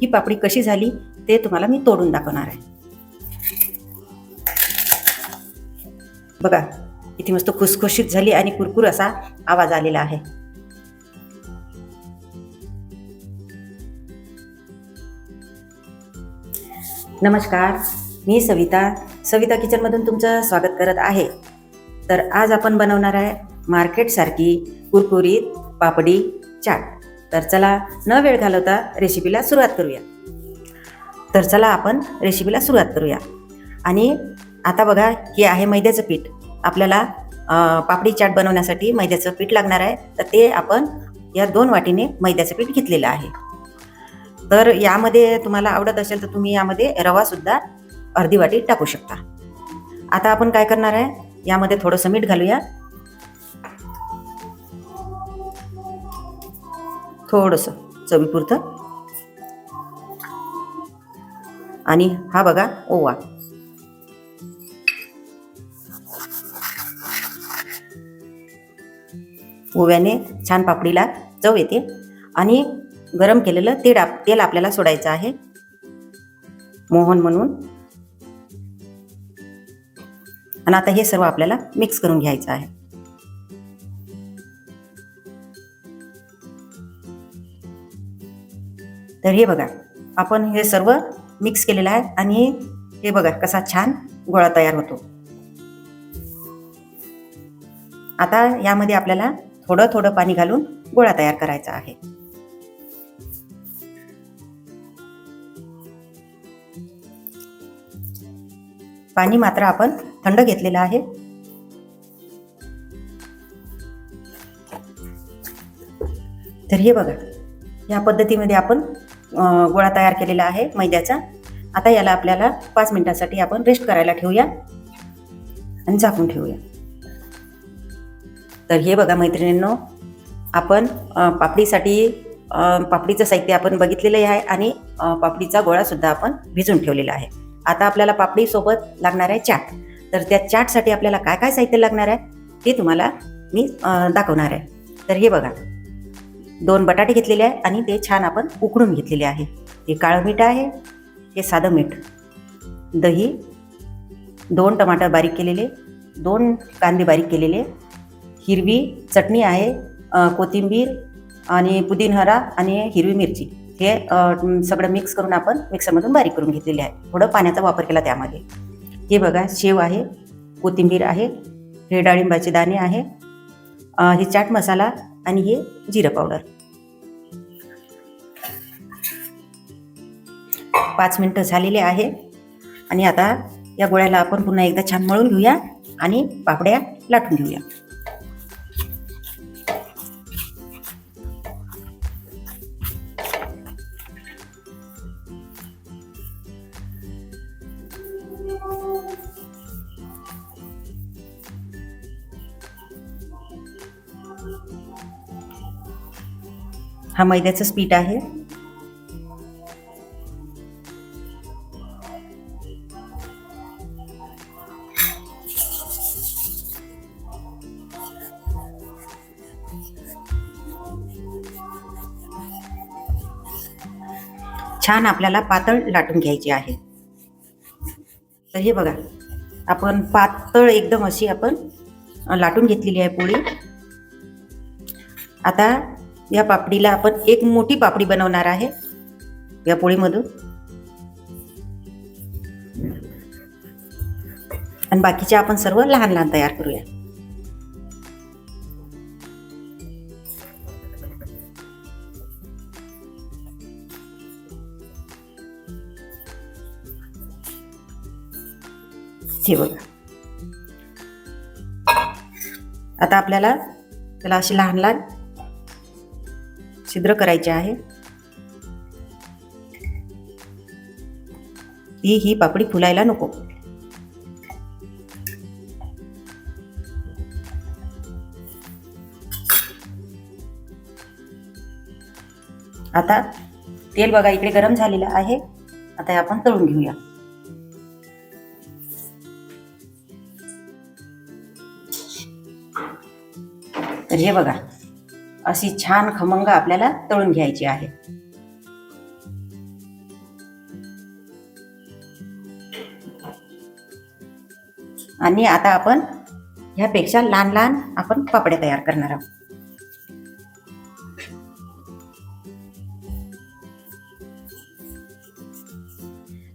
ही पापडी कशी झाली ते तुम्हाला मी तोडून दाखवणार आहे. बघा इथे मस्त खुसखुशीत झाली आणि कुरकुर असा आवाज आलेला आहे. नमस्कार मी सविता. सविता किचनमधून तुमचं स्वागत करत आहे. तर आज आपण बनवणार आहे मार्केटसारखी कुरकुरीत पापडी चाट. तर चला न वेळ घालवता रेसिपीला सुरुवात करूया. तर चला आपण रेसिपीला सुरुवात करूया. आणि आता बघा हे आहे मैद्याचं पीठ. आपल्याला पापडी चाट बनवण्यासाठी मैद्याचं पीठ लागणार आहे. तर ते आपण या दोन वाटीने मैद्याचं पीठ घेतलेलं आहे. तर यामध्ये तुम्हाला आवडत असेल तर तुम्ही यामध्ये रवासुद्धा अर्धी वाटी टाकू शकता. आता आपण काय करणार आहे? यामध्ये थोडंसं मीठ घालूया. थोडंसं चवीपुरतं. आणि हा बघा ओवा. ओव्याने छान पापडीला चव येते. आणि गरम केलेलं तेल आप तेल आपल्याला सोडायचं आहे. मोहन म्हणून. आणि आता हे सर्व आपल्याला मिक्स करून घ्यायचं आहे. तर हे बघा आपण हे सर्व मिक्स केलेलं आहे आणि हे बघा कसा छान गोळा तयार होतो. आता यामध्ये आपल्याला थोडं थोडं पाणी घालून गोळा तयार करायचा आहे. पाणी मात्र आपण थंड घेतलेलं आहे. तर हे बघा या पद्धतीमध्ये आपण गोळा तयार केलेला आहे मैद्याचा. आता याला आपल्याला पाच मिनटासाठी आपण रेस्ट करायला ठेवूया आणि झाकून ठेवूया. तर हे बघा मैत्रिणींनो आपण पापडीसाठी पापडीचं साहित्य आपण बघितलेलं आहे आणि पापडीचा गोळासुद्धा आपण भिजून ठेवलेला आहे. आता आपल्याला पापडीसोबत लागणार आहे चाट. तर त्या चाटसाठी आपल्याला काय काय साहित्य लागणार आहे ते तुम्हाला मी दाखवणार आहे. तर हे बघा. दोन बटाटे घेतलेले आहे आणि ते छान आपण उकडून घेतलेले आहे. हे काळं मीठ आहे हे साधं मीठ. दही दोन टमाटर बारीक केलेले दोन कांदे बारीक केलेले हिरवी चटणी आहे कोथिंबीर आणि पुदिनहरा आणि हिरवी मिरची. हे सगळं मिक्स करून आपण मिक्सरमधून बारीक करून घेतलेले आहे. थोडं पाण्याचा वापर केला त्यामध्ये. हे बघा शेव आहे कोथिंबीर आहे हे डाळिंबाचे दाणे आहे. हे चाट मसाला आणि हे जिरं पावडर. पाच मिनटं झालेले आहे. आणि आता या गोळ्याला आपण पुन्हा एकदा छान मळून घेऊया आणि पापड्या लाटून घेऊया. हा मैद्याचंच पीठ आहे. छान आपल्याला पातळ लाटून घ्यायची आहे. तर हे बघा आपण पातळ एकदम अशी आपण लाटून घेतलेली आहे पोळी. आता या पापडीला आपण एक मोठी पापडी बनवणार आहे. या पोळीमधून. आणि बाकीच्या आपण सर्व लहान लहान तयार करूया. हे बघा. आता आपल्याला त्याला अशी लहान लहान छिद्र करायचे आहे. ती ही पापडी फुलायला नको. आता तेल बघा इकडे गरम झालेलं आहे. आता आपण तळून घेऊया. तर हे बघा अशी छान खमंग आपल्याला तळून घ्यायची आहे. आणि आता आपण ह्यापेक्षा लहान लहान आपण पापडे तयार करणार आहोत.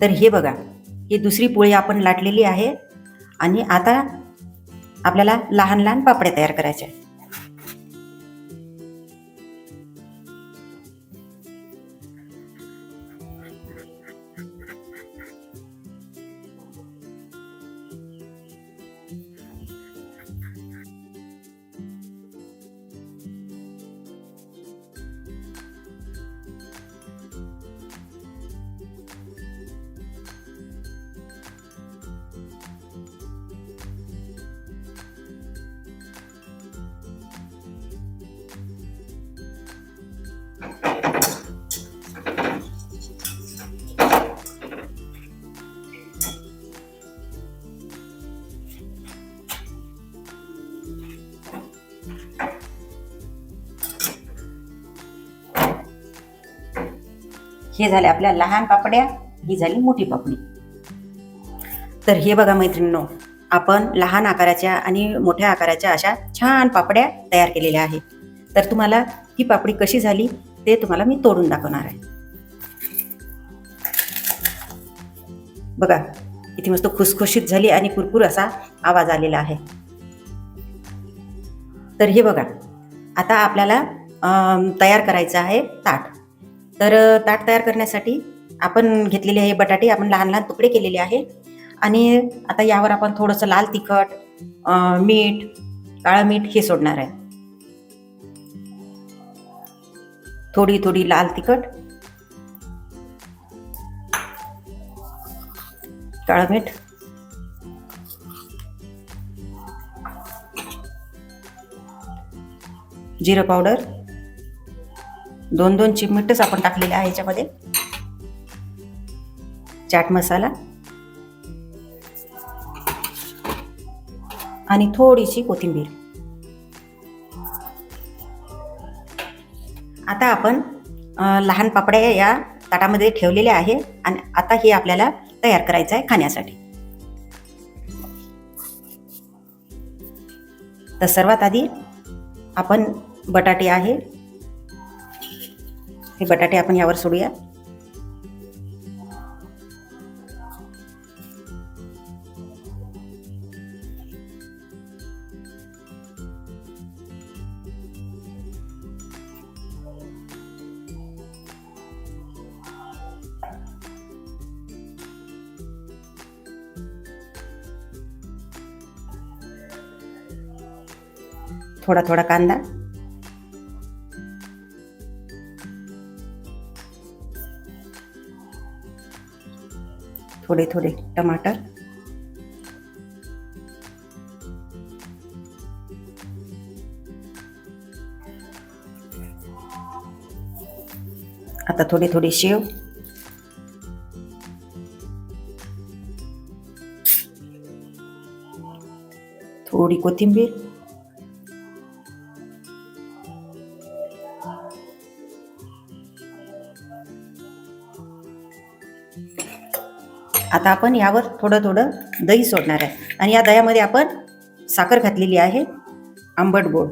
तर हे बघा ही दुसरी पोळी आपण लाटलेली आहे आणि आता आपल्याला लहान लहान पापडे तयार करायचे आहे हे झाल्या आपल्या लहान पापड्या ही झाली मोठी पापडी. तर हे बघा मैत्रिणींनो आपण लहान आकाराच्या आणि मोठ्या आकाराच्या अशा छान पापड्या तयार केलेल्या आहेत. तर तुम्हाला ही पापडी कशी झाली ते तुम्हाला मी तोडून दाखवणार आहे. बघा इथे मस्त खुसखुशीत झाली आणि कुरकुर असा आवाज आलेला आहे. तर हे बघा आता आपल्याला तयार करायचं आहे ताट. तर ताट तयार करण्यासाठी आपण घेतलेले आहे बटाटे आपण लहान लहान तुकडे केलेले आहे आणि आता यावर आपण थोडंसं लाल तिखट मीठ काळं मीठ हे सोडणार आहे. थोडी थोडी लाल तिखट. काळं मीठ. जिरं पावडर. दोन दोन चिमटच आपण टाकलेले आहे याच्यामध्ये. चाट मसाला. आणि थोडीशी कोथिंबीर. आता आपण लहान पापड्या या ताटामध्ये ठेवलेल्या आहे आणि आता हे आपल्याला तयार करायचं आहे खाण्यासाठी. तर सर्वात आधी आपण बटाटे आहे हे बटाटे आपण यावर सोडूया थोडा थोडा कांदा थोडे थोडे टमाटर. आता थोडे थोडे शेव. थोडी कोथिंबीर. आता आपण यावर थोडं थोडं दही सोडणार आहे. आणि या दह्यामध्ये आपण साखर घातलेली आहे आंबट गोड.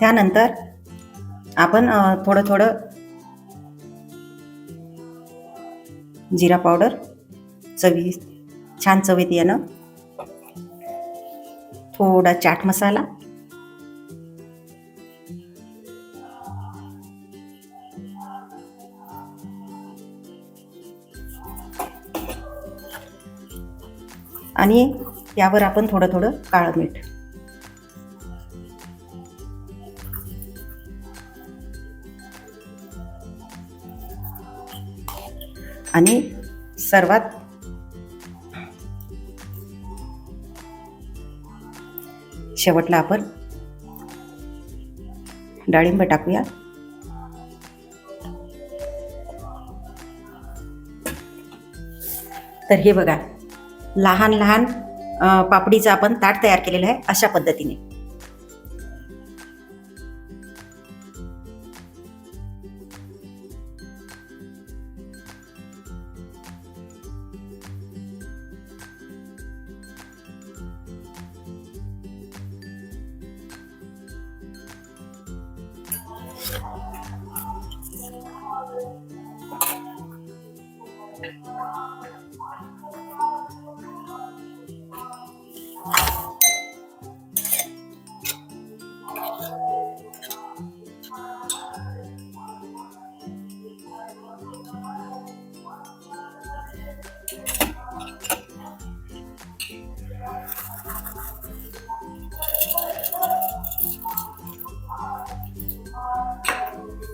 त्यानंतर आपण थोडं थोडं जिरा पावडर चवी छान चवीत येणं. थोडा चाट मसाला. आणि यावर आपण थोडं थोडं काळं मीठ. आणि सर्वात शेवटला आपण डाळिंब टाकूया. तर हे बघा लहान लहान पापडीचं आपण ताट तयार केलेलं आहे अशा पद्धतीने.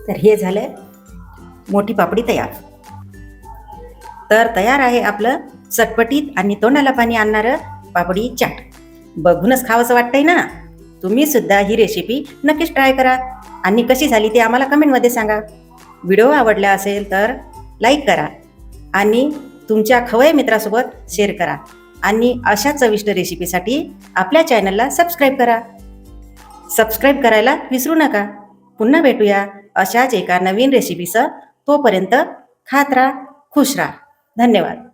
तर हे झालं मोठी पापडी तयार. तर तयार आहे आपलं चटपटीत आणि तोंडाला पाणी आणणारं पापडी चाट. बघूनच खावंसं वाटतंय ना? तुम्ही सुद्धा ही रेसिपी नक्कीच ट्राय करा. आणि कशी झाली ते आम्हाला कमेंटमध्ये सांगा. व्हिडिओ आवडला असेल तर लाईक करा. आणि तुमच्या खवय मित्रासोबत शेअर करा. आणि अशा चविष्ट रेसिपीसाठी आपल्या चॅनलला सबस्क्राईब करा. सबस्क्राईब करायला विसरू नका. पुन्हा भेटूया अशाच एका नवीन रेसिपीचं तोपर्यंत खात राहा खुश राहा. धन्यवाद.